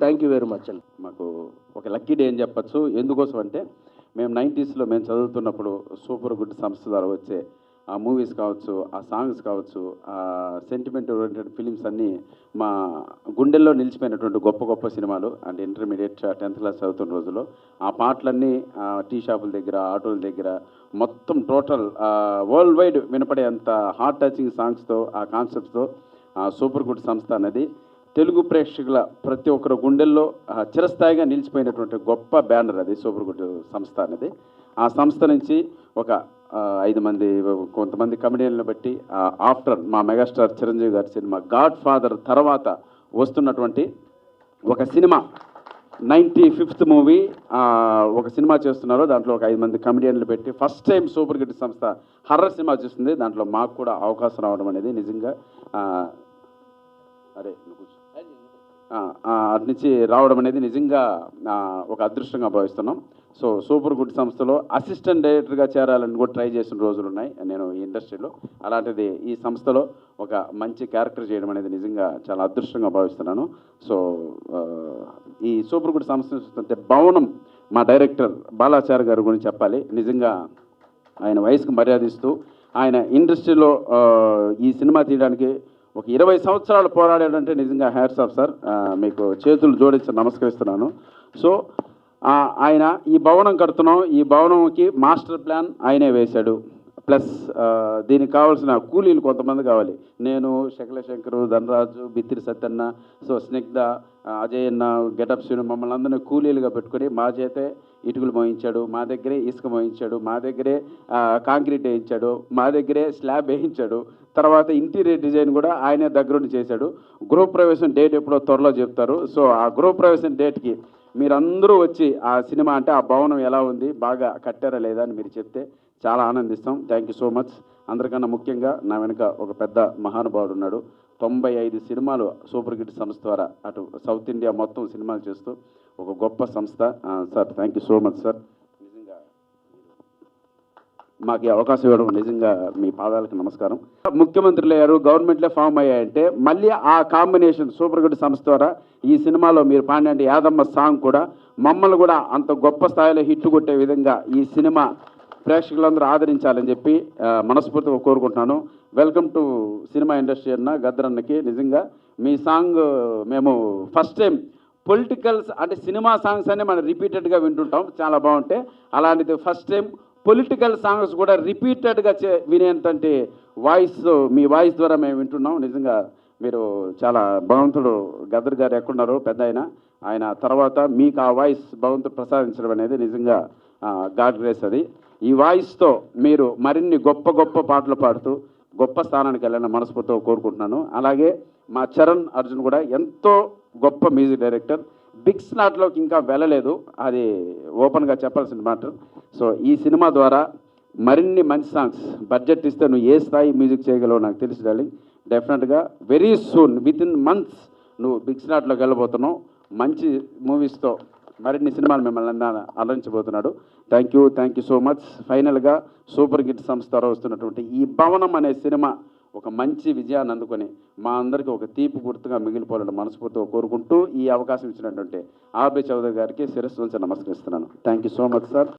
Thank you very much అండి. మాకు ఒక లక్కీ డే అని చెప్పచ్చు. ఎందుకోసం అంటే మేము నైంటీస్లో మేము చదువుతున్నప్పుడు సూపర్ గుడ్ సంస్థ ద్వారా వచ్చే ఆ మూవీస్ కావచ్చు ఆ సాంగ్స్ కావచ్చు ఆ సెంటిమెంట్ ఓరియంటెడ్ ఫిలిమ్స్ అన్నీ మా గుండెల్లో నిలిచిపోయినటువంటి గొప్ప గొప్ప సినిమాలు అంటే ఇంటర్మీడియట్ టెన్త్ క్లాస్ చదువుతున్న రోజుల్లో ఆ పాటలన్నీ టీ షాపుల దగ్గర ఆటోల దగ్గర మొత్తం టోటల్ వరల్డ్ వైడ్ వినపడే అంత హార్ట్ టచింగ్ సాంగ్స్తో ఆ కాన్సెప్ట్స్తో సూపర్ గుడ్ సంస్థ అనేది తెలుగు ప్రేక్షకుల ప్రతి ఒక్కరు గుండెల్లో చిరస్థాయిగా నిలిచిపోయినటువంటి గొప్ప బ్యానర్ అది సూపర్ గుడ్ సంస్థ అనేది. ఆ సంస్థ నుంచి ఒక ఐదు మంది కొంతమంది కమెడియన్లు బట్టి ఆఫ్టర్ మా మెగాస్టార్ చిరంజీవి గారి సినిమా గాడ్ ఫాదర్ తర్వాత వస్తున్నటువంటి ఒక సినిమా నైంటీ ఫిఫ్త్ మూవీ ఒక సినిమా చేస్తున్నారు. దాంట్లో ఒక ఐదు మంది కమెడియన్లు పెట్టి ఫస్ట్ టైం సూపర్ గిట్ సంస్థ హర్రర్ సినిమా చేస్తుంది. దాంట్లో మాకు కూడా అవకాశం రావడం అనేది నిజంగా అరే అటు నుంచి రావడం అనేది నిజంగా ఒక అదృష్టంగా భావిస్తున్నాం. సో సూపర్ గుడ్ సంస్థలో అసిస్టెంట్ డైరెక్టర్గా చేరాలని కూడా ట్రై చేసిన రోజులు ఉన్నాయి నేను ఈ ఇండస్ట్రీలో. అలాంటిది ఈ సంస్థలో ఒక మంచి క్యారెక్టర్ చేయడం అనేది నిజంగా చాలా అదృష్టంగా భావిస్తున్నాను. సో ఈ సూపర్ గుడ్ సంస్థ చూస్తుంటే భవనం మా డైరెక్టర్ బాలాచార్య గారి గురించి చెప్పాలి. నిజంగా ఆయన వయసుకు మర్యాదిస్తూ ఆయన ఇండస్ట్రీలో ఈ సినిమా తీయడానికి ఒక ఇరవై సంవత్సరాలు పోరాడాడంటే నిజంగా హ్యాట్స్ ఆఫ్ సార్. మీకు చేతులు జోడించి నమస్కరిస్తున్నాను. సో ఆయన ఈ భవనం కడుతున్నాం. ఈ భవనంకి మాస్టర్ ప్లాన్ ఆయనే వేశాడు. ప్లస్ దీనికి కావాల్సిన కూలీలు కొంతమంది కావాలి. నేను శకలశంకరు ధనరాజు బిత్తిరి సత్యన్న సో స్నిగ్ధ అజయన్న గెటప్ శ్రీను మమ్మల్ని అందరినీ కూలీలుగా పెట్టుకొని మా చేతే ఇటుకలు మోయించాడు మా దగ్గరే ఇసుక మోయించాడు మా దగ్గరే కాంక్రీట్ వేయించాడు మా దగ్గరే స్లాబ్ వేయించాడు తర్వాత ఇంటీరియర్ డిజైన్ కూడా ఆయనే దగ్గరుండి చేశాడు. గృహప్రవేశం డేట్ ఎప్పుడో త్వరలో చెప్తారు. సో ఆ గృహప్రవేశం డేట్కి మీరందరూ వచ్చి ఆ సినిమా అంటే ఆ భవనం ఎలా ఉంది బాగా కట్టారా లేదా అని మీరు చెప్తే చాలా ఆనందిస్తాం. థ్యాంక్ యూ సో మచ్ అందరికన్నా ముఖ్యంగా నా వెనుక ఒక పెద్ద మహానుభావుడు ఉన్నాడు. తొంభై ఐదు సినిమాలు సూపర్ హిట్ సంస్థ ద్వారా అటు సౌత్ ఇండియా మొత్తం సినిమాలు చేస్తూ ఒక గొప్ప సంస్థ. Sir thank you so much sir నిజంగా మాకు ఈ అవకాశం ఇవ్వడం నిజంగా మీ పాదాలకు నమస్కారం. ముఖ్యమంత్రులు అయ్యారు గవర్నమెంట్లే ఫామ్ అయ్యాయంటే మళ్ళీ ఆ కాంబినేషన్ సూపర్ హిట్ సంస్థ ద్వారా ఈ సినిమాలో మీరు పాడినట్టు యాదమ్మ సాంగ్ కూడా మమ్మల్ని కూడా అంత గొప్ప స్థాయిలో హిట్ కొట్టే విధంగా ఈ సినిమా ప్రేక్షకులందరూ ఆదరించాలని చెప్పి మనస్ఫూర్తిగా కోరుకుంటున్నాను. వెల్కమ్ టు సినిమా ఇండస్ట్రీ అన్న గద్దరన్నకి నిజంగా మీ సాంగ్ మేము ఫస్ట్ టైం పొలిటికల్స్ అంటే సినిమా సాంగ్స్ అనే మనం రిపీటెడ్గా వింటుంటాం. చాలా బాగుంటాయి అలాంటిది ఫస్ట్ టైం పొలిటికల్ సాంగ్స్ కూడా రిపీటెడ్గా చే వినేటువంటి వాయిస్ మీ వాయిస్ ద్వారా మేము వింటున్నాం. నిజంగా మీరు చాలా భగవంతుడు గదర్ గారు ఎక్కడున్నారో పెద్ద ఆయన ఆయన తర్వాత మీకు ఆ వాయిస్ భగవంతుడు ప్రసాదించడం అనేది నిజంగా గాడ్ గ్రేస్ అది. ఈ వాయిస్తో మీరు మరిన్ని గొప్ప గొప్ప పాటలు పాడుతూ గొప్ప స్థానానికి వెళ్ళాలని మనస్ఫూర్తిగా కోరుకుంటున్నాను. అలాగే మా చరణ్ అర్జున్ కూడా ఎంతో గొప్ప మ్యూజిక్ డైరెక్టర్. బిగ్ స్లాట్లోకి ఇంకా వెళ్ళలేదు. అది ఓపెన్గా చెప్పాల్సిన మాట సో ఈ సినిమా ద్వారా మరిన్ని మంచి సాంగ్స్ బడ్జెట్ ఇస్తే నువ్వు ఏ స్థాయి మ్యూజిక్ చేయగలవో నాకు తెలుసు డార్లింగ్. డెఫినెట్గా very soon with in months నువ్వు బిగ్ స్లాట్లోకి వెళ్ళబోతున్నావు. మంచి మూవీస్తో మరిన్ని సినిమాలు మిమ్మల్ని అలరించబోతున్నాడు. Thank you thank you so much ఫైనల్గా సూపర్ గిట్ సంస్థ వస్తున్నటువంటి ఈ భవనం అనే సినిమా ఒక మంచి విజయాన్ని అందుకొని మా అందరికీ ఒక తీపి గుర్తుగా మిగిలిపోవాలని మనస్ఫూర్తిగా కోరుకుంటూ ఈ అవకాశం ఇచ్చినటువంటి ఆర్బి చౌదరి గారికి శిరస్సు నుంచి నమస్కరిస్తున్నాను. Thank you so much sir